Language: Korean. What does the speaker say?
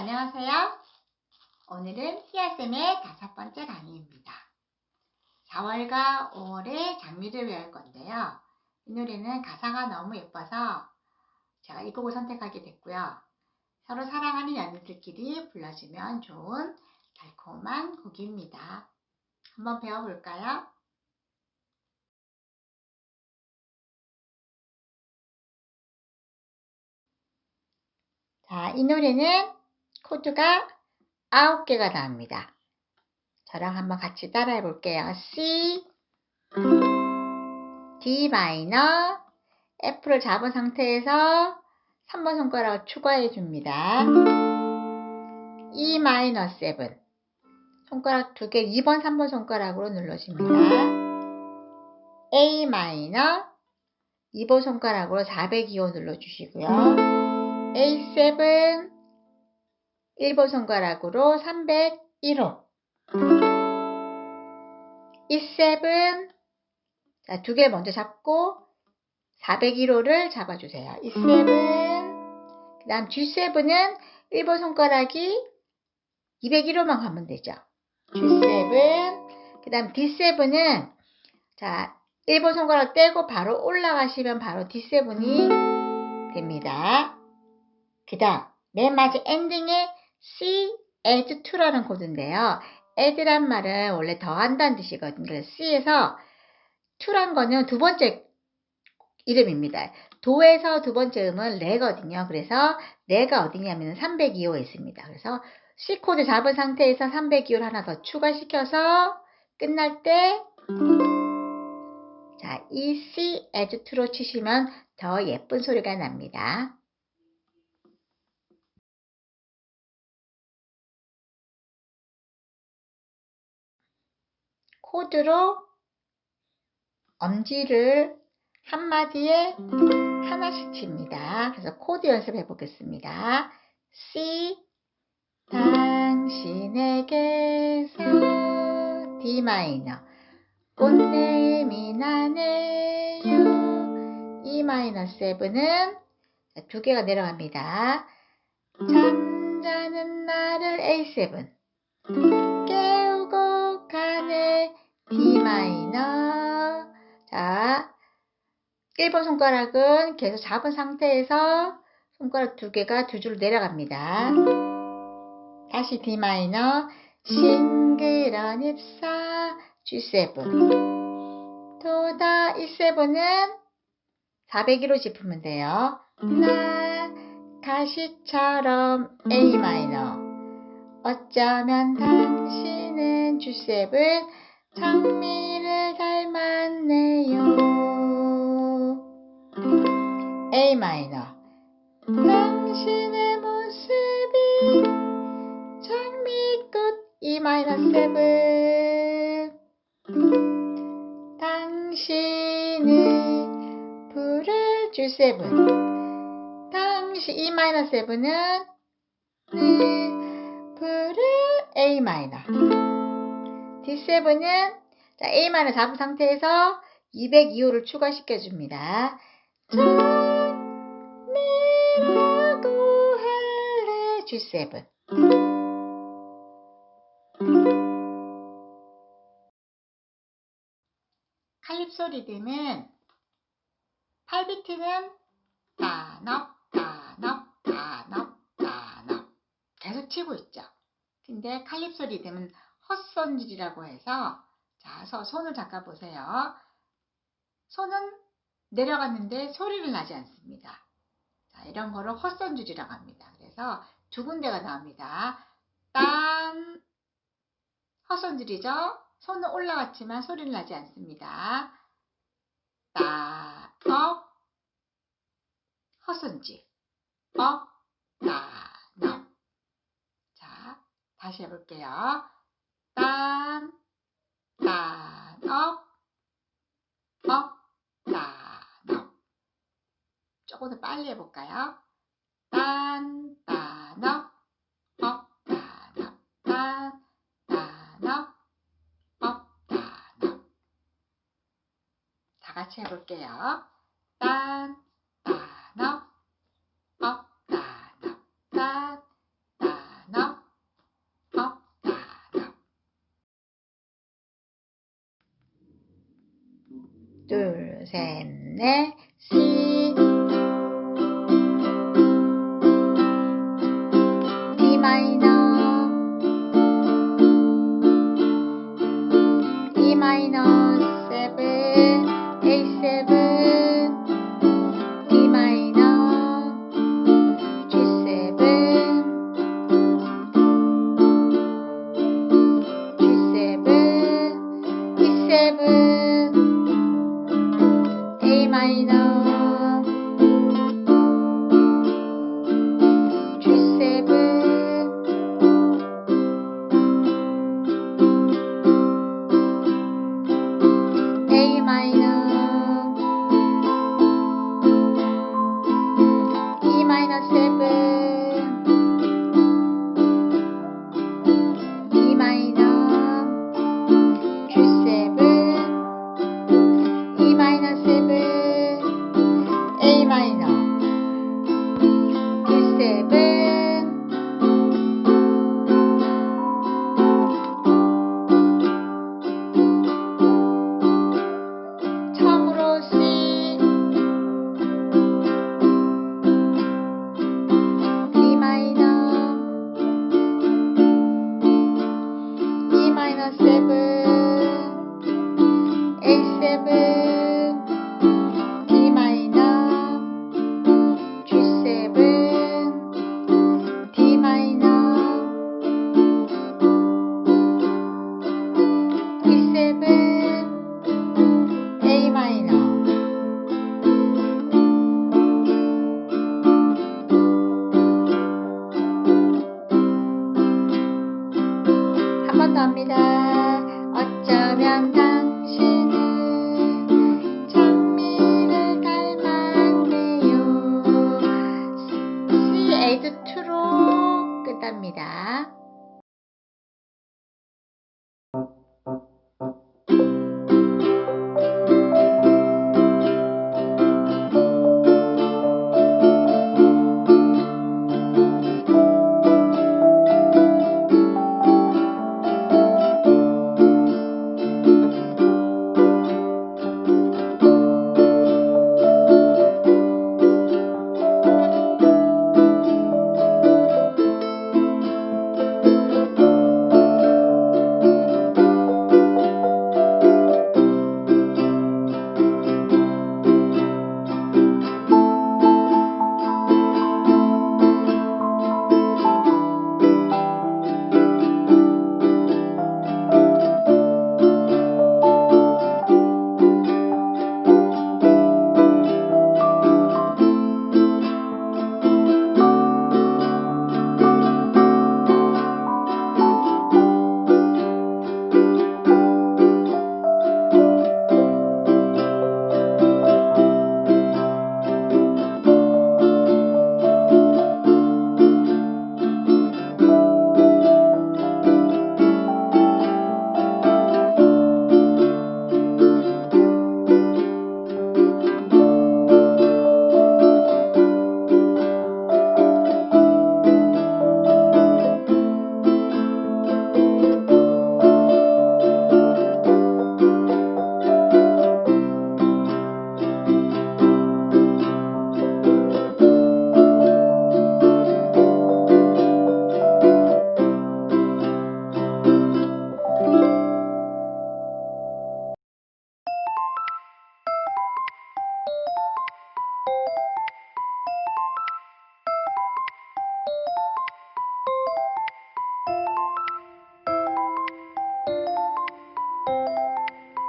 안녕하세요. 오늘은 희아쌤의 다섯 번째 강의입니다. 4월과 5월의 장미를 외울 건데요. 이 노래는 가사가 너무 예뻐서 제가 이 곡을 선택하게 됐고요. 서로 사랑하는 연인들끼리 불러주면 좋은 달콤한 곡입니다. 한번 배워볼까요? 자, 이 노래는 코드가 9개가 나옵니다. 저랑 한번 같이 따라해 볼게요. C, D 마이너, F를 잡은 상태에서 3번 손가락을 추가해 줍니다. E 마이너 7 손가락 두 개 2번 3번 손가락으로 눌러줍니다. A 마이너 2번 손가락으로 402호 눌러주시고요. A7 1번 손가락으로 301호 E7 자, 두 개 먼저 잡고 401호를 잡아주세요. E7 그 다음 G7은 1번 손가락이 201호만 가면 되죠. G7 그 다음 D7은 자 1번 손가락 떼고 바로 올라가시면 바로 D7이 됩니다. 그 다음 맨 마지막 엔딩에 C add to라는 코드인데요. add란 말은 원래 더한다는 뜻이거든요. 그래서 C에서 to란 거는 두 번째 이름입니다. 도에서 두 번째 음은 레거든요. 그래서 레가 어디냐면 302호에 있습니다. 그래서 C 코드 잡은 상태에서 302호를 하나 더 추가시켜서 끝날 때 자, 이 C add to로 치시면 더 예쁜 소리가 납니다. 코드로 엄지를 한 마디에 하나씩 칩니다. 그래서 코드 연습해 보겠습니다. C 당신에게서 D 마이너 꽃내음이 나네요 E 마이너 7은 두 개가 내려갑니다. 잠자는 나를 A7 1번 손가락은 계속 잡은 상태에서 손가락 두 개가 두 줄 내려갑니다. 다시 D 마이너 싱그런 잎사 G7 또다 E7은 401호 짚으면 돼요. 나 가시처럼 A 마이너 어쩌면 당신은 G7 장미를 닮았네 7 당신은 불을 G7 당시 E 마이너 7은 불을 A 마이너 D7은 자, A 마이너 잡은 상태에서 202호를 추가시켜 줍니다. 장미라고 할래 G7 칼립소 리듬은 8비트는 다넙 다넙 다넙 다넙 계속 치고 있죠. 근데 칼립소 리듬은 헛손질이라고 해서 자, 손을 잠깐 보세요. 손은 내려갔는데 소리를 나지 않습니다. 자, 이런 거를 헛손질이라고 합니다. 그래서 두 군데가 나옵니다. 딴 헛손질이죠. 손은 올라갔지만 소리를 나지 않습니다. 따, 업, 헛손질, 업, 따, 넙. 자, 다시 해볼게요. 딴, 딴, 업, 업, 따, 넙. 조금 더 빨리 해볼까요? 딴, 같이 해볼게요. 딴, 딴, 따너, 둘, 셋, 넷.